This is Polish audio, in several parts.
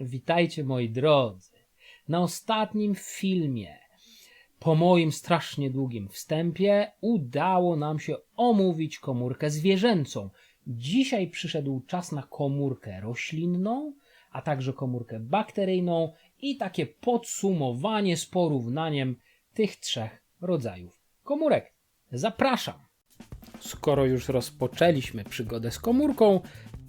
Witajcie moi drodzy. Na ostatnim filmie, po moim strasznie długim wstępie, udało nam się omówić komórkę zwierzęcą. Dzisiaj przyszedł czas na komórkę roślinną, a także komórkę bakteryjną i takie podsumowanie z porównaniem tych trzech rodzajów komórek. Zapraszam. Skoro już rozpoczęliśmy przygodę z komórką,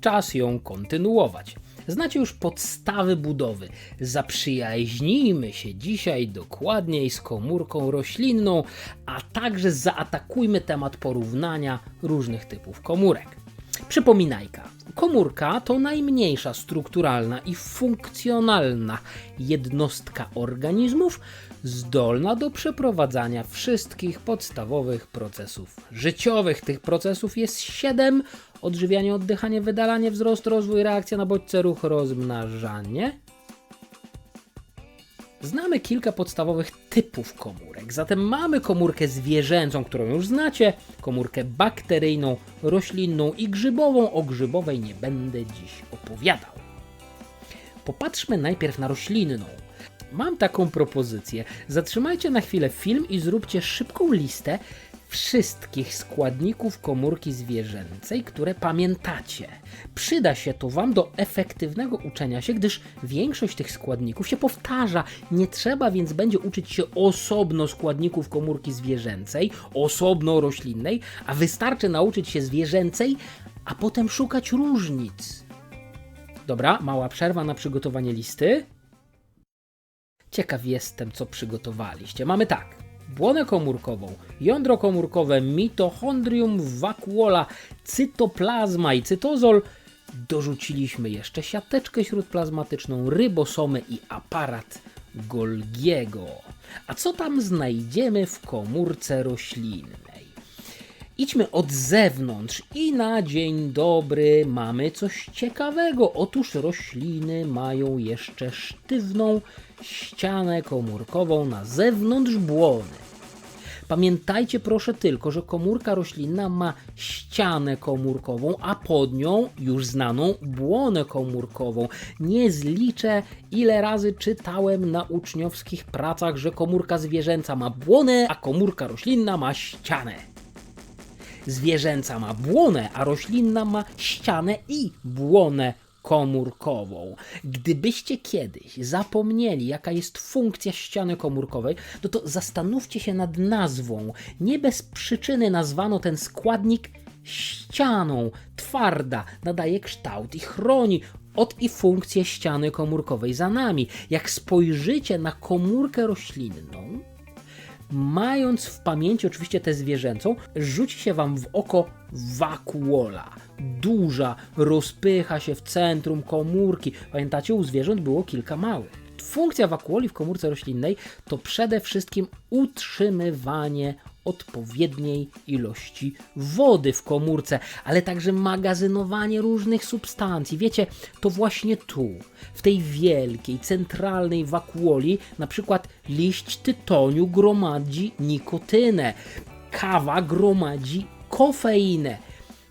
czas ją kontynuować. Znacie już podstawy budowy. Zaprzyjaźnijmy się dzisiaj dokładniej z komórką roślinną, a także zaatakujmy temat porównania różnych typów komórek. Przypominajka. Komórka to najmniejsza strukturalna i funkcjonalna jednostka organizmów zdolna do przeprowadzania wszystkich podstawowych procesów życiowych. Tych procesów jest siedem: odżywianie, oddychanie, wydalanie, wzrost, rozwój, reakcja na bodźce, ruch, rozmnażanie. Znamy kilka podstawowych typów komórek. Zatem mamy komórkę zwierzęcą, którą już znacie, komórkę bakteryjną, roślinną i grzybową. O grzybowej nie będę dziś opowiadał. Popatrzmy najpierw na roślinną. Mam taką propozycję. Zatrzymajcie na chwilę film i zróbcie szybką listę wszystkich składników komórki zwierzęcej, które pamiętacie. Przyda się to Wam do efektywnego uczenia się, gdyż większość tych składników się powtarza. Nie trzeba więc będzie uczyć się osobno składników komórki zwierzęcej, osobno roślinnej, a wystarczy nauczyć się zwierzęcej, a potem szukać różnic. Dobra, mała przerwa na przygotowanie listy. Ciekaw jestem, co przygotowaliście. Mamy tak. Błonę komórkową, jądro komórkowe, mitochondrium vacuola, cytoplazma i cytozol. Dorzuciliśmy jeszcze siateczkę śródplazmatyczną, rybosomy i aparat Golgiego. A co tam znajdziemy w komórce roślinnej? Idźmy od zewnątrz i na dzień dobry mamy coś ciekawego. Otóż rośliny mają jeszcze sztywną ścianę komórkową na zewnątrz błony. Pamiętajcie proszę tylko, że komórka roślinna ma ścianę komórkową, a pod nią już znaną błonę komórkową. Nie zliczę, ile razy czytałem na uczniowskich pracach, że komórka zwierzęca ma błonę, a komórka roślinna ma ścianę. Zwierzęca ma błonę, a roślinna ma ścianę i błonę komórkową. Gdybyście kiedyś zapomnieli, jaka jest funkcja ściany komórkowej, no to zastanówcie się nad nazwą. Nie bez przyczyny nazwano ten składnik ścianą. Twarda, nadaje kształt i chroni od i funkcję ściany komórkowej za nami. Jak spojrzycie na komórkę roślinną, mając w pamięci oczywiście tę zwierzęcą, rzuci się wam w oko wakuola. Duża, rozpycha się w centrum komórki. Pamiętacie, u zwierząt było kilka małych. Funkcja wakuoli w komórce roślinnej to przede wszystkim utrzymywanie odpowiedniej ilości wody w komórce, ale także magazynowanie różnych substancji. Wiecie, to właśnie tu, w tej wielkiej, centralnej wakuoli, na przykład liść tytoniu gromadzi nikotynę, kawa gromadzi kofeinę,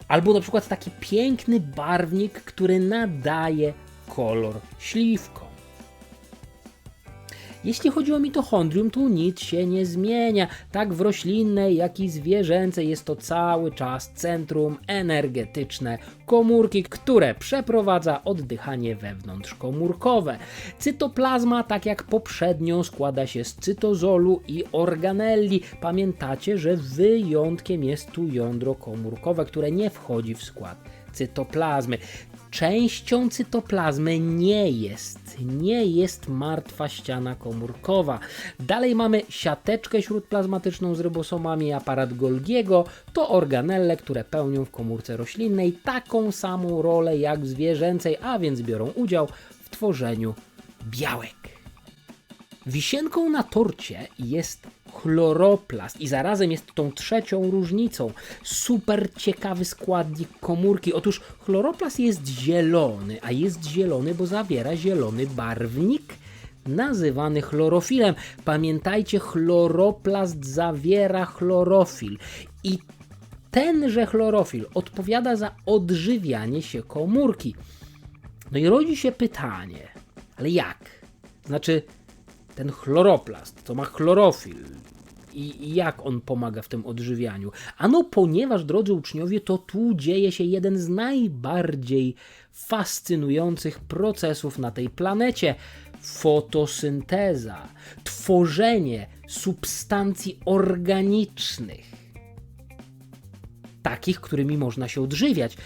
albo na przykład taki piękny barwnik, który nadaje kolor śliwkom. Jeśli chodzi o mitochondrium, tu nic się nie zmienia. Tak w roślinnej, jak i zwierzęcej jest to cały czas centrum energetyczne komórki, które przeprowadza oddychanie wewnątrzkomórkowe. Cytoplazma, tak jak poprzednio, składa się z cytozolu i organelli. Pamiętacie, że wyjątkiem jest tu jądro komórkowe, które nie wchodzi w skład cytoplazmy. Częścią cytoplazmy nie jest, nie jest martwa ściana komórkowa. Dalej mamy siateczkę śródplazmatyczną z rybosomami, aparat Golgiego, to organelle, które pełnią w komórce roślinnej taką samą rolę jak w zwierzęcej, a więc biorą udział w tworzeniu białek. Wisienką na torcie jest chloroplast i zarazem jest tą trzecią różnicą. Super ciekawy składnik komórki. Otóż chloroplast jest zielony, a jest zielony, bo zawiera zielony barwnik nazywany chlorofilem. Pamiętajcie, chloroplast zawiera chlorofil i tenże chlorofil odpowiada za odżywianie się komórki. No i rodzi się pytanie, Ale jak? Znaczy, ten chloroplast, to ma chlorofil. I jak on pomaga w tym odżywianiu? Ano, ponieważ, drodzy uczniowie, to tu dzieje się jeden z najbardziej fascynujących procesów na tej planecie fotosynteza, tworzenie substancji organicznych takich, którymi można się odżywiać.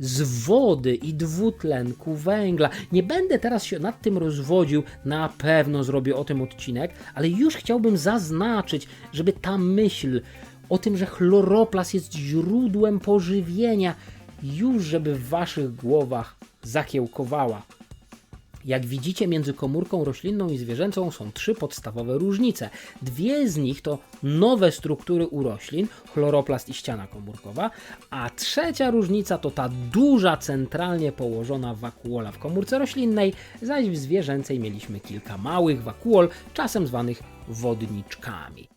Z wody i dwutlenku węgla. Nie będę teraz się nad tym rozwodził, na pewno zrobię o tym odcinek, ale już chciałbym zaznaczyć, żeby ta myśl o tym, że chloroplast jest źródłem pożywienia, już żeby w waszych głowach zakiełkowała. Jak widzicie, między komórką roślinną i zwierzęcą są trzy podstawowe różnice. Dwie z nich to nowe struktury u roślin, chloroplast i ściana komórkowa, a trzecia różnica to ta duża, centralnie położona wakuola w komórce roślinnej, zaś w zwierzęcej mieliśmy kilka małych wakuol, czasem zwanych wodniczkami.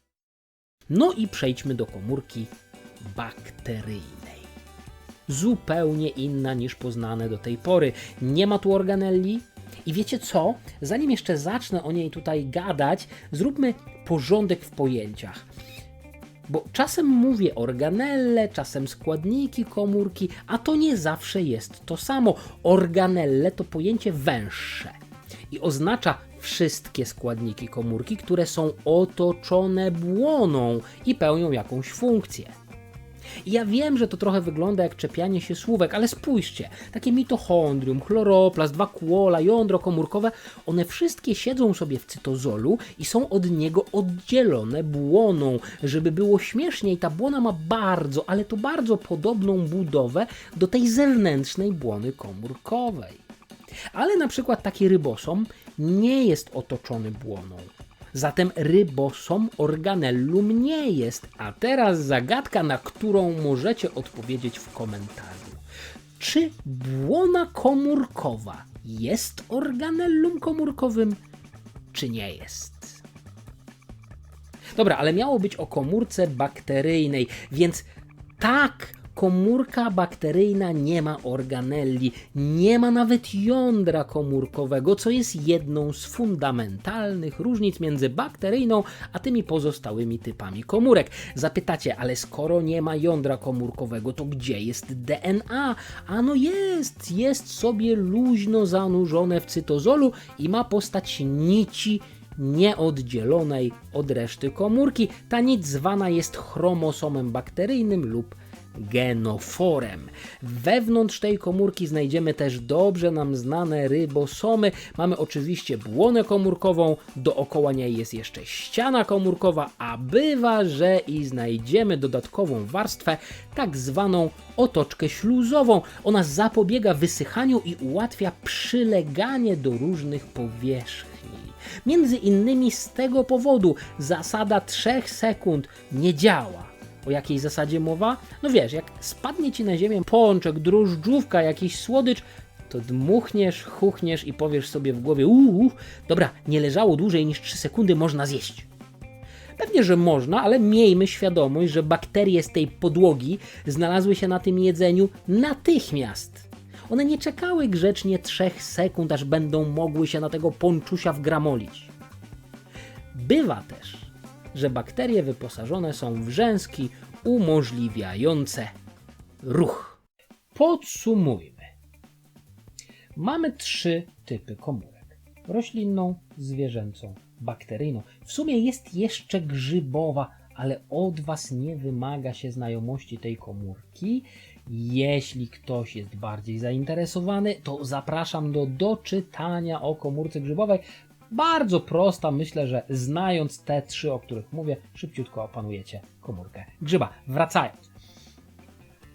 No i przejdźmy do komórki bakteryjnej zupełnie inna niż poznane do tej pory. Nie ma tu organelli. I wiecie co? Zanim jeszcze zacznę o niej tutaj gadać, zróbmy porządek w pojęciach. Bo czasem mówię organelle, czasem składniki komórki, a to nie zawsze jest to samo. Organelle to pojęcie węższe i oznacza wszystkie składniki komórki, które są otoczone błoną i pełnią jakąś funkcję. I ja wiem, że to trochę wygląda jak czepianie się słówek, ale spójrzcie, takie mitochondrium, chloroplast, wakuola, jądro komórkowe, one wszystkie siedzą sobie w cytozolu i są od niego oddzielone błoną. Żeby było śmieszniej, ta błona ma bardzo, ale to bardzo podobną budowę do tej zewnętrznej błony komórkowej. Ale na przykład taki rybosom nie jest otoczony błoną. Zatem rybosom organellum nie jest. A teraz zagadka, na którą możecie odpowiedzieć w komentarzu. Czy błona komórkowa jest organellum komórkowym, czy nie jest? Dobra, ale miało być o komórce bakteryjnej, więc tak, komórka bakteryjna nie ma organelli, nie ma nawet jądra komórkowego, co jest jedną z fundamentalnych różnic między bakteryjną a tymi pozostałymi typami komórek. Zapytacie, ale skoro nie ma jądra komórkowego, to gdzie jest DNA? Ano jest, jest sobie luźno zanurzone w cytozolu i ma postać nici nieoddzielonej od reszty komórki. Ta nic zwana jest chromosomem bakteryjnym lub genoforem. Wewnątrz tej komórki znajdziemy też dobrze nam znane rybosomy. Mamy oczywiście błonę komórkową, dookoła niej jest jeszcze ściana komórkowa, a bywa, że i znajdziemy dodatkową warstwę, tak zwaną otoczkę śluzową. Ona zapobiega wysychaniu i ułatwia przyleganie do różnych powierzchni. Między innymi z tego powodu zasada 3 sekund nie działa. O jakiej zasadzie mowa? No wiesz, jak spadnie ci na ziemię pączek, drożdżówka, jakiś słodycz, to dmuchniesz, chuchniesz i powiesz sobie w głowie, uuu, dobra, nie leżało dłużej niż 3 sekundy, można zjeść. Pewnie, że można, ale miejmy świadomość, że bakterie z tej podłogi znalazły się na tym jedzeniu natychmiast. One nie czekały grzecznie 3 sekund, aż będą mogły się na tego ponczusia wgramolić. Bywa też, że bakterie wyposażone są w rzęski umożliwiające ruch. Podsumujmy. Mamy trzy typy komórek: roślinną, zwierzęcą, bakteryjną. W sumie jest jeszcze grzybowa, ale od Was nie wymaga się znajomości tej komórki. Jeśli ktoś jest bardziej zainteresowany, to zapraszam do doczytania o komórce grzybowej. Bardzo prosta, myślę, że znając te trzy, o których mówię, szybciutko opanujecie komórkę grzyba. Wracając.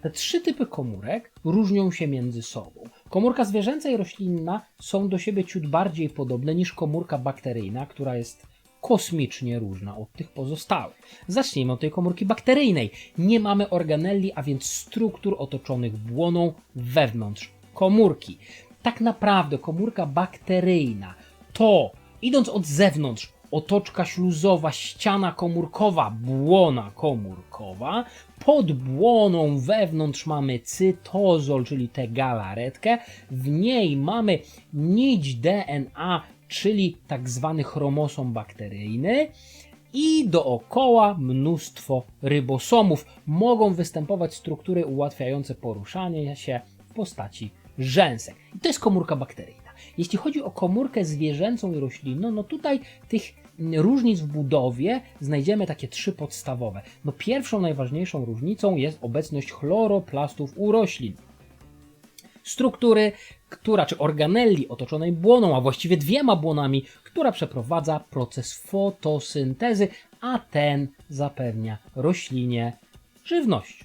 Te trzy typy komórek różnią się między sobą. Komórka zwierzęca i roślinna są do siebie ciut bardziej podobne niż komórka bakteryjna, która jest kosmicznie różna od tych pozostałych. Zacznijmy od tej komórki bakteryjnej. Nie mamy organelli, a więc struktur otoczonych błoną wewnątrz komórki. Tak naprawdę komórka bakteryjna to, idąc od zewnątrz, otoczka śluzowa, ściana komórkowa, błona komórkowa. Pod błoną wewnątrz mamy cytozol, czyli tę galaretkę. W niej mamy nić DNA, czyli tak zwany chromosom bakteryjny. I dookoła mnóstwo rybosomów. Mogą występować struktury ułatwiające poruszanie się w postaci rzęsek. I to jest komórka bakteryjna. Jeśli chodzi o komórkę zwierzęcą i roślinną, no tutaj tych mm, różnic w budowie znajdziemy takie trzy podstawowe. No pierwszą, najważniejszą różnicą jest obecność chloroplastów u roślin struktury, która, czy organelli otoczonej błoną, a właściwie dwiema błonami, która przeprowadza proces fotosyntezy, a ten zapewnia roślinie żywność.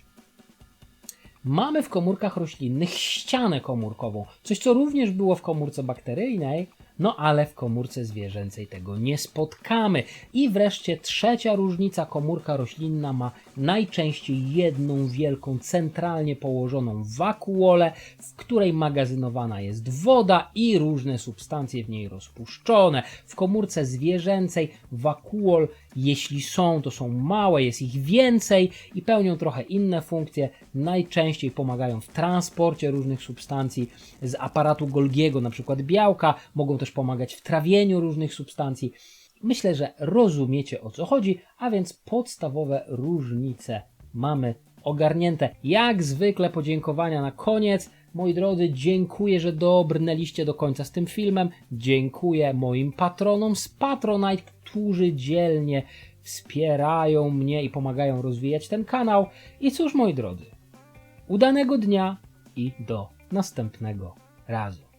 Mamy w komórkach roślinnych ścianę komórkową, coś co również było w komórce bakteryjnej, no ale w komórce zwierzęcej tego nie spotkamy. I wreszcie trzecia różnica, komórka roślinna ma najczęściej jedną wielką, centralnie położoną wakuolę, w której magazynowana jest woda i różne substancje w niej rozpuszczone. W komórce zwierzęcej wakuol, jeśli są, to są małe, jest ich więcej i pełnią trochę inne funkcje. Najczęściej pomagają w transporcie różnych substancji z aparatu Golgiego, na przykład białka, mogą też pomagać w trawieniu różnych substancji. Myślę, że rozumiecie o co chodzi, a więc podstawowe różnice mamy ogarnięte. Jak zwykle podziękowania na koniec. Moi drodzy, dziękuję, że dobrnęliście do końca z tym filmem. Dziękuję moim patronom z Patronite, którzy dzielnie wspierają mnie i pomagają rozwijać ten kanał. I cóż, moi drodzy, udanego dnia i do następnego razu.